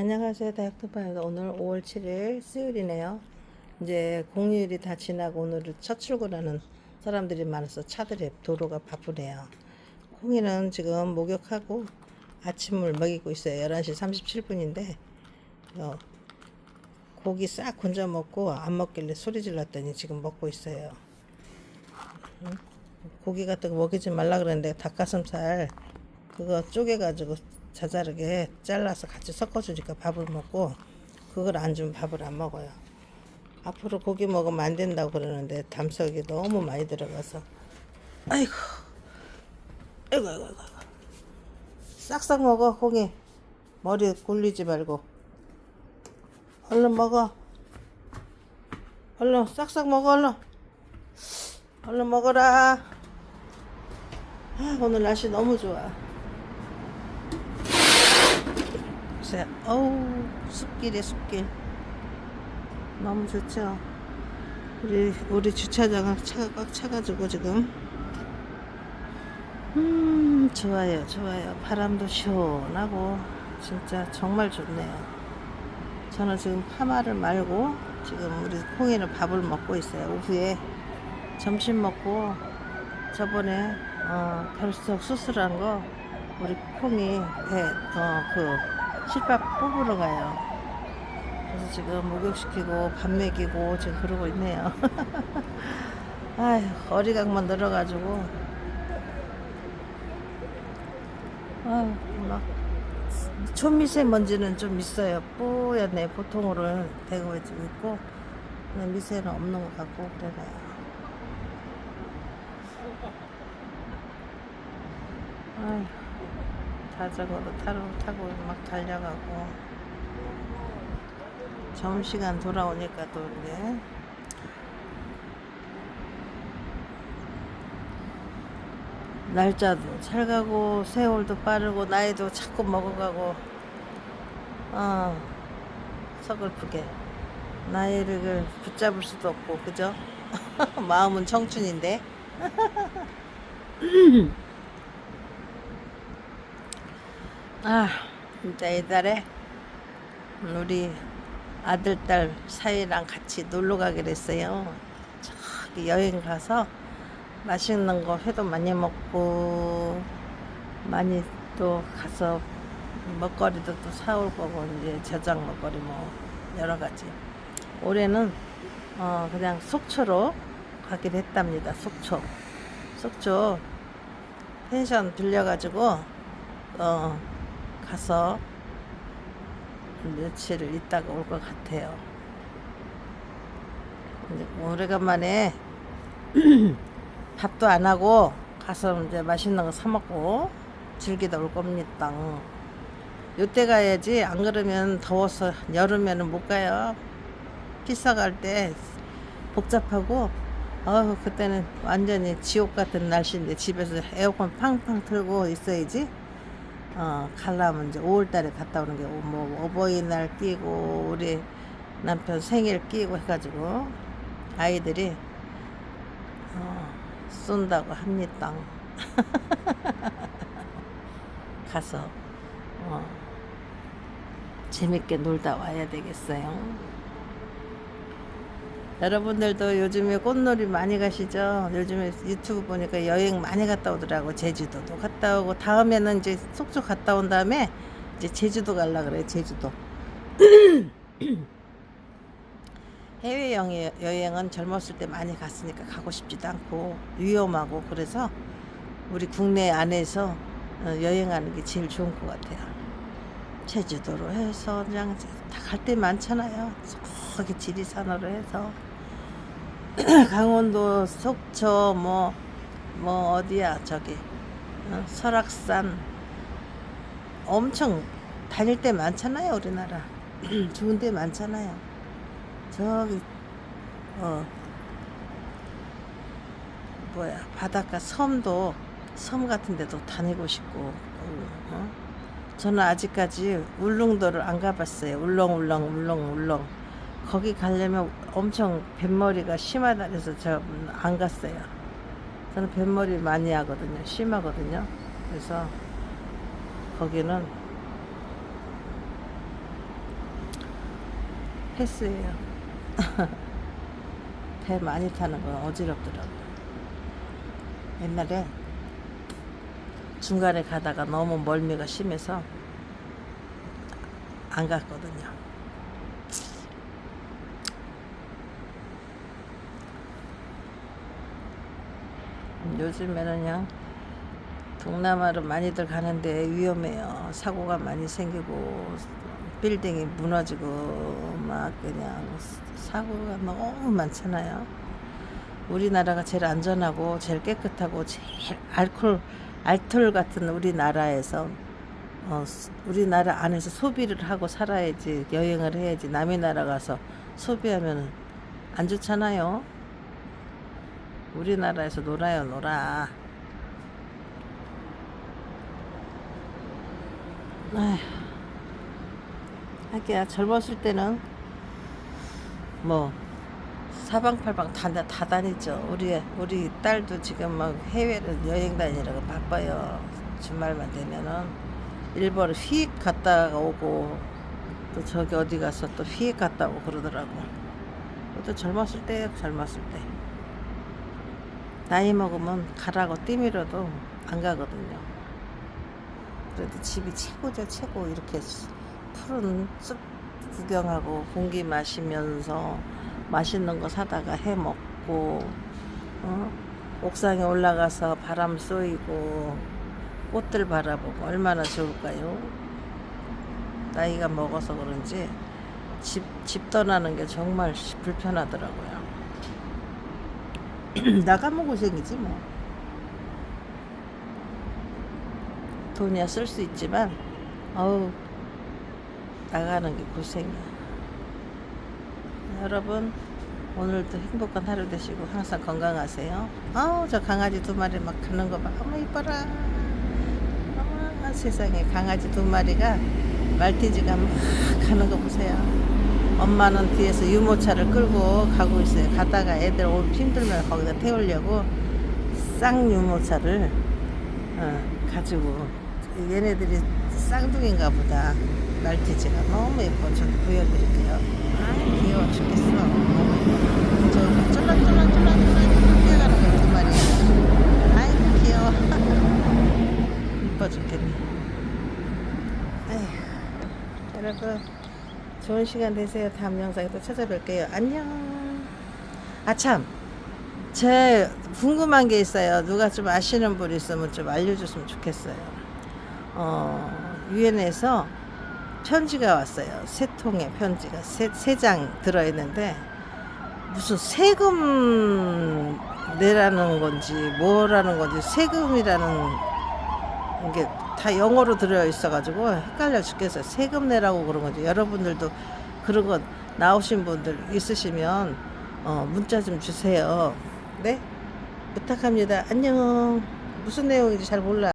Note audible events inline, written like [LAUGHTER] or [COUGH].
안녕하세요. 다육토파입니다. 오늘 5월 7일 수요일이네요. 이제 공휴일이 다 지나고 오늘은 첫 출근하는 사람들이 많아서 차들이 도로가 바쁘네요. 콩이는 지금 목욕하고 아침을 먹이고 있어요. 11시 37분인데 어, 고기 싹 건져 먹고 안 먹길래 소리 질렀더니 지금 먹고 있어요. 응? 고기 같은 거 먹이지 말라 그랬는데 닭가슴살 그거 쪼개가지고 자자르게 잘라서 같이 섞어주니까 밥을 먹고 그걸 안 주면 밥을 안 먹어요. 앞으로 고기 먹으면 안 된다고 그러는데 담석이 너무 많이 들어가서 아이고 아이고 아이고 아이고 싹싹 먹어 고기 머리 굴리지 말고. 얼른 먹어. 얼른 싹싹 먹어 얼른. 얼른 먹어라. 아, 오늘 날씨 너무 좋아 보세요. 어우, 숲길에 숲길. 너무 좋죠? 우리, 우리 주차장은 차가 꽉 차가지고 지금. 음, 좋아요, 좋아요. 바람도 시원하고, 진짜 정말 좋네요. 저는 지금 파마를 말고, 지금 우리 콩이는 밥을 먹고 있어요. 오후에 점심 먹고, 저번에, 어, 결석 수술한 거, 우리 콩이 배, 어, 그, 실밥 뽑으러 가요. 그래서 지금 목욕시키고 밥 먹이고 지금 그러고 있네요. [LAUGHS] 아휴, 어리각만 늘어가지고. 아휴, 막, 초미세먼지는 좀 있어요. 뿌옇네. 보통으로는 되고 있고, 미세는 없는 것 같고, 그래요. 아휴. 자전거도 타러 타고 막 달려가고. 점심시간 돌아오니까 또 이제 날짜도 잘 가고 세월도 빠르고 나이도 자꾸 먹어가고. 어 서글프게. 나이를 붙잡을 수도 없고 그죠? [LAUGHS] 마음은 청춘인데 [LAUGHS] 아, 진짜 이달에 우리 아들, 딸 사이랑 같이 놀러 가기로 했어요. 저기 여행 가서 맛있는 거 회도 많이 먹고, 많이 또 가서 먹거리도 또 사올 거고, 이제 저장 먹거리 뭐, 여러 가지. 올해는 어, 그냥 속초로 가기로 했답니다. 속초. 속초 펜션 빌려가지고, 어, 가서 며칠 있다가 올 것 같아요. 오래간만에 [CLEARS THROAT] 밥도 안 하고 가서 이제 맛있는 거 사 먹고 즐기다 올 겁니다. 요때 가야지 안 그러면 더워서 여름에는 못 가요. 피서 갈 때 복잡하고 어 그때는 완전히 지옥 같은 날씨인데 집에서 에어컨 팡팡 틀고 있어야지. 어, 가려면 이제 5월달에 갔다 오는 게, 뭐, 어버이날 끼고, 우리 남편 생일 끼고 해가지고, 아이들이, 어, 쏜다고 합니다. [LAUGHS] 가서, 어, 재밌게 놀다 와야 되겠어요. 여러분들도 요즘에 꽃놀이 많이 가시죠? 요즘에 유튜브 보니까 여행 많이 갔다 오더라고. 제주도도 갔다 오고 다음에는 이제 속초 갔다 온 다음에 이제 제주도 갈라 그래. 제주도. [CLEARS THROAT] 해외 여행, 여행은 젊었을 때 많이 갔으니까 가고 싶지도 않고 위험하고 그래서 우리 국내 안에서 어, 여행하는 게 제일 좋은 것 같아요. 제주도로 해서 그냥 다 갈 데 많잖아요. 거기 지리산으로 해서 [CLEARS THROAT] 강원도 속초 뭐뭐 어디야 저기. 어, 설악산. 엄청 다닐 데 많잖아요 우리나라. [CLEARS THROAT] 좋은 데 많잖아요. 저기 어 뭐야 바닷가 섬도 섬 같은 데도 다니고 싶고 어? 저는 아직까지 울릉도를 안 가봤어요. 울렁울렁 울렁울렁 거기 가려면 엄청 뱃머리가 심하다 그래서 저 안 갔어요. 저는 뱃머리 많이 하거든요. 심하거든요. 그래서 거기는 패스예요. [LAUGHS] 배 많이 타는 건 어지럽더라고. 옛날에 중간에 가다가 너무 멀미가 심해서 안 갔거든요. 요즘에는 그냥 동남아로 많이들 가는데 위험해요. 사고가 많이 생기고 빌딩이 무너지고 막 그냥 사고가 너무 많잖아요. 우리나라가 제일 안전하고 제일 깨끗하고 제일 알콜 알톨 같은 우리나라에서 어, 스- 우리나라 안에서 소비를 하고 살아야지 여행을 해야지 남의 나라 가서 소비하면 안 좋잖아요. 우리나라에서 놀아요 놀아. 하기야 젊었을 때는 뭐 사방팔방 다, 다 다니죠. 우리 우리 딸도 지금 막 해외를 여행 다니라고 바빠요. 주말만 되면은 일본을 휙 갔다가 오고 또 저기 어디 가서 또 휙 갔다 오고 그러더라고. 또 젊었을 때 젊었을 때 나이 먹으면 가라고 뛰밀어도 안 가거든요. 그래도 집이 최고죠 최고 이렇게 푸른 숲 구경하고 공기 마시면서 맛있는 거 사다가 해 먹고 어? 옥상에 올라가서 바람 쏘이고 꽃들 바라보고 얼마나 좋을까요? 나이가 먹어서 그런지 집, 집 떠나는 게 정말 불편하더라고요. [CLEARS THROAT] 나가면 고생이지 뭐. 돈이야 쓸 수 있지만 어우 나가는 게 고생이야. 여러분 오늘도 행복한 하루 되시고 항상 건강하세요. 아우 저 강아지 두 마리 막 가는 거 봐. 어머 이뻐라. 어머 세상에 강아지 두 마리가 말티즈가 막 가는 거 보세요. 엄마는 뒤에서 유모차를 끌고 가고 있어요. 가다가 애들 올 힘들면 거기다 태우려고 쌍유모차를 어, 가지고 얘네들이 쌍둥이인가 보다. 말티즈가 너무 예뻐. 저도 보여드릴게요. 아 귀여워 죽겠어. 저 쫄랑쫄랑쫄랑쫄랑 뛰어가는 거 두 마리. 아이고 귀여워. [LAUGHS] 이뻐 죽겠네. 아휴, 여러분 좋은 시간 되세요. 다음 영상에 또 찾아뵐게요. 안녕. 아참. 제 궁금한 게 있어요. 누가 좀 아시는 분 있으면 좀 알려줬으면 좋겠어요. 어, 유엔에서 편지가 왔어요. 세 통의 편지가 세 장 들어있는데 무슨 세금 내라는 건지 뭐라는 건지 세금이라는 게 다 영어로 들어 있어가지고 헷갈려 죽겠어요. 세금 내라고 그런 건지 여러분들도 그런 거 나오신 분들 있으시면 어, 문자 좀 주세요. 네? 부탁합니다. 안녕. 무슨 내용인지 잘 몰라.